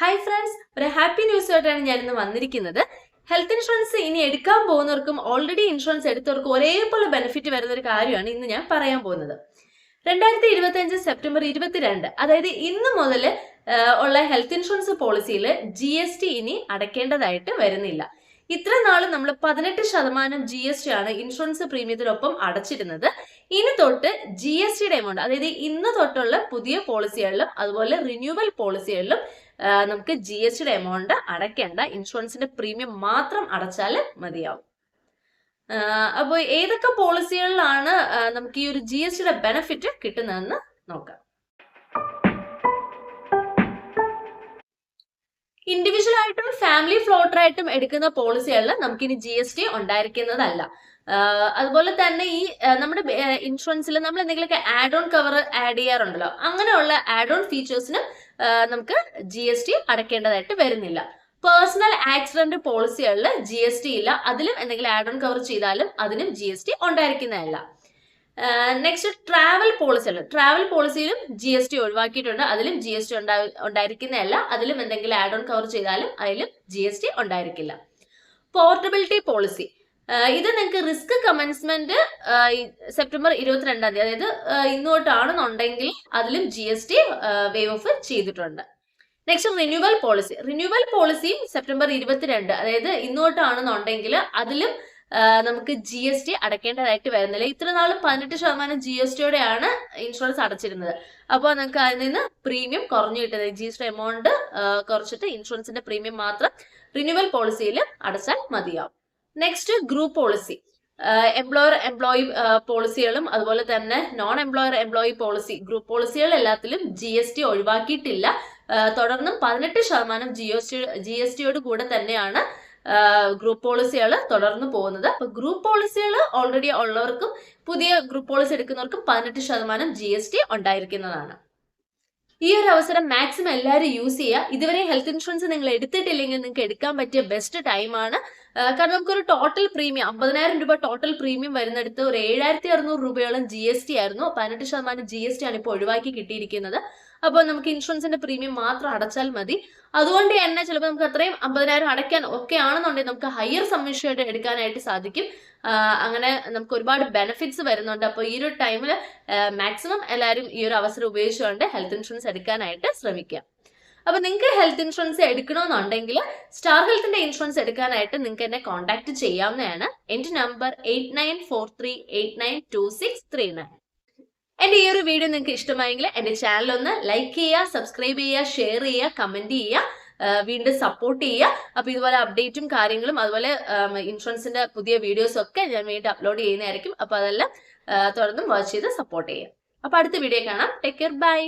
Hi friends ഒരു happy news ആയിട്ടാണ് ഞാൻ ഇന്ന് വന്നിരിക്കുന്നത്. ഹെൽത്ത് ഇൻഷുറൻസ് ഇനി എടുക്കാൻ പോകുന്നവർക്കും ഓൾറെഡി ഇൻഷുറൻസ് എടുത്തവർക്കും ഒരേപോലെ ബെനിഫിറ്റ് വരുന്ന ഒരു കാര്യമാണ് ഇന്ന് ഞാൻ പറയാൻ പോകുന്നത്. രണ്ടായിരത്തി ഇരുപത്തി അഞ്ച് സെപ്റ്റംബർ ഇരുപത്തിരണ്ട് അതായത് ഇന്ന് മുതൽ ഉള്ള ഹെൽത്ത് ഇൻഷുറൻസ് പോളിസിയിൽ ജി എസ് ടി ഇനി അടയ്ക്കേണ്ടതായിട്ട് വരുന്നില്ല. ഇത്ര നാളും നമ്മൾ പതിനെട്ട് ശതമാനം ജി എസ് ടി ആണ് ഇൻഷുറൻസ് പ്രീമിയത്തിനൊപ്പം അടച്ചിരുന്നത്. ഇനി തൊട്ട് ജി എസ് ടിയുടെ എമൗണ്ട് അതായത് ഇന്ന് തൊട്ടുള്ള പുതിയ പോളിസികളിലും അതുപോലെ റിന്യൂവൽ പോളിസികളിലും നമുക്ക് ജി എസ് ടിയുടെ എമൗണ്ട് അടയ്ക്കേണ്ട. ഇൻഷുറൻസിന്റെ പ്രീമിയം മാത്രം അടച്ചാൽ മതിയാവും. അപ്പോൾ ഏതൊക്കെ പോളിസികളിലാണ് നമുക്ക് ഈ ഒരു ജി എസ് ടിയുടെ ബെനിഫിറ്റ് കിട്ടുന്നതെന്ന് നോക്കാം. ഇൻഡിവിജ്വൽ ആയിട്ടും ഫാമിലി ഫ്ലോട്ടർ ആയിട്ടും എടുക്കുന്ന പോളിസികളിൽ നമുക്കിനി ജി എസ് ടി ഉണ്ടായിരിക്കുന്നതല്ല. അതുപോലെ തന്നെ ഈ നമ്മുടെ ഇൻഷുറൻസിൽ നമ്മൾ എന്തെങ്കിലുമൊക്കെ ആഡ് ഓൺ കവർ ആഡ് ചെയ്യാറുണ്ടല്ലോ. അങ്ങനെയുള്ള ആഡ് ഓൺ ഫീച്ചേഴ്സിന് നമുക്ക് ജി എസ് ടി അടക്കേണ്ടതായിട്ട് വരുന്നില്ല. പേഴ്സണൽ ആക്സിഡന്റ് പോളിസികളിൽ ജി എസ് ടി ഇല്ല. അതിലും എന്തെങ്കിലും ആഡ് ഓൺ കവർ ചെയ്താലും അതിനും ജി എസ് ടി ഉണ്ടായിരിക്കുന്നതല്ല. നെക്സ്റ്റ് ട്രാവൽ പോളിസികൾ ട്രാവൽ പോളിസിയിലും ജി എസ് ടി ഒഴിവാക്കിയിട്ടുണ്ട്. അതിലും ജി എസ് ടി ഉണ്ടായിരിക്കുന്നതല്ല. അതിലും എന്തെങ്കിലും ആഡ് ഓൺ കവർ ചെയ്താലും അതിലും ജി എസ് ടി ഉണ്ടായിരിക്കില്ല. പോർട്ടബിലിറ്റി പോളിസി ഇത് നിങ്ങൾക്ക് റിസ്ക് കമൻസ്മെന്റ് സെപ്റ്റംബർ ഇരുപത്തിരണ്ടാം തീയതി അതായത് ഇന്നോട്ടാണെന്നുണ്ടെങ്കിൽ അതിലും G S T waive off ചെയ്തിട്ടുണ്ട്. നെക്സ്റ്റ് റിന്യൂവൽ പോളിസി റിന്യൂവൽ പോളിസിയും സെപ്റ്റംബർ ഇരുപത്തിരണ്ട് അതായത് ഇന്ന് തൊട്ടാണെന്നുണ്ടെങ്കിൽ അതിലും നമുക്ക് ജി എസ് ടി അടയ്ക്കേണ്ടതായിട്ട് വരുന്നില്ല. ഇത്ര നാളും പതിനെട്ട് ശതമാനം ജി എസ് ടിയോടെയാണ് ഇൻഷുറൻസ് അടച്ചിരുന്നത്. അപ്പോൾ നമുക്ക് അതിൽ നിന്ന് പ്രീമിയം കുറഞ്ഞു കിട്ടുന്നത്. ജി എസ് ടി എമൗണ്ട് കുറച്ചിട്ട് ഇൻഷുറൻസിന്റെ പ്രീമിയം മാത്രം റിന്യൂവൽ പോളിസിയിൽ അടച്ചാൽ മതിയാവും. Next group policy employer employee പോളിസികളും അതുപോലെ തന്നെ non employer employee policy group പോളിസികൾ എല്ലാത്തിലും ജി എസ് ടി ഒഴിവാക്കിയിട്ടില്ല. തുടർന്നും പതിനെട്ട് ശതമാനം G S T G S ടിയോട് കൂടെ തന്നെയാണ് ഗ്രൂപ്പ് പോളിസികൾ തുടർന്ന് പോകുന്നത്. അപ്പൊ ഗ്രൂപ്പ് പോളിസികൾ ഓൾറെഡി ഉള്ളവർക്കും പുതിയ ഗ്രൂപ്പ് പോളിസി എടുക്കുന്നവർക്കും പതിനെട്ട് ശതമാനം ജി എസ് ടി ഉണ്ടായിരിക്കുന്നതാണ്. ഈ ഒരു അവസരം മാക്സിമം എല്ലാവരും യൂസ് ചെയ്യുക. ഇതുവരെ ഹെൽത്ത് ഇൻഷുറൻസ് നിങ്ങൾ എടുത്തിട്ടില്ലെങ്കിൽ നിങ്ങൾക്ക് എടുക്കാൻ പറ്റിയ ബെസ്റ്റ് ടൈമാണ് കാരണം നമുക്കൊരു ടോട്ടൽ പ്രീമിയം അമ്പതിനായിരം രൂപ ടോട്ടൽ പ്രീമിയം വരുന്നിടത്ത് ഒരു ഏഴായിരത്തി അറുന്നൂറ് രൂപയോളം ജി എസ് ടി ആയിരുന്നു. പതിനെട്ട് ശതമാനം ജി എസ് ടി ആണ് ഇപ്പോൾ ഒഴിവാക്കി കിട്ടിയിരിക്കുന്നത്. അപ്പോൾ നമുക്ക് ഇൻഷുറൻസിന്റെ പ്രീമിയം മാത്രം അടച്ചാൽ മതി. അതുകൊണ്ട് തന്നെ ചിലപ്പോൾ നമുക്ക് അത്രയും അമ്പതിനായിരം അടയ്ക്കാൻ ഒക്കെ ആണെന്നുണ്ടെങ്കിൽ നമുക്ക് ഹയർ സബ്മിഷൻ എടുക്കാനായിട്ട് സാധിക്കും. അങ്ങനെ നമുക്ക് ഒരുപാട് ബെനിഫിറ്റ്സ് വരുന്നുണ്ട്. അപ്പോൾ ഈ ഒരു ടൈമിൽ മാക്സിമം എല്ലാവരും ഈ ഒരു അവസരം ഉപയോഗിച്ചുകൊണ്ട് ഹെൽത്ത് ഇൻഷുറൻസ് എടുക്കാനായിട്ട് ശ്രമിക്കുക അപ്പൊ നിങ്ങൾക്ക് ഹെൽത്ത് ഇൻഷുറൻസ് എടുക്കണമെന്നുണ്ടെങ്കിൽ സ്റ്റാർ ഹെൽത്തിന്റെ ഇൻഷുറൻസ് എടുക്കാനായിട്ട് നിങ്ങൾക്ക് എന്നെ കോൺടാക്ട് ചെയ്യാവുന്നതാണ്. എന്റെ number eight nine four three eight nine two six three nine എന്റെ ഈ ഒരു വീഡിയോ നിങ്ങൾക്ക് ഇഷ്ടമായെങ്കിൽ എന്റെ ചാനൽ ഒന്ന് ലൈക്ക് ചെയ്യുക സബ്സ്ക്രൈബ് ചെയ്യുക ഷെയർ ചെയ്യുക കമന്റ് ചെയ്യുക വീണ്ടും സപ്പോർട്ട് ചെയ്യുക. അപ്പൊ ഇതുപോലെ അപ്ഡേറ്റും കാര്യങ്ങളും അതുപോലെ ഇൻഷുറൻസിന്റെ പുതിയ വീഡിയോസും ഒക്കെ ഞാൻ വീണ്ടും അപ്ലോഡ് ചെയ്യുന്നതായിരിക്കും. അപ്പൊ അതെല്ലാം തുടർന്നും വാച്ച് ചെയ്ത് സപ്പോർട്ട് ചെയ്യുക. അപ്പൊ അടുത്ത വീഡിയോ കാണാം. Take care bye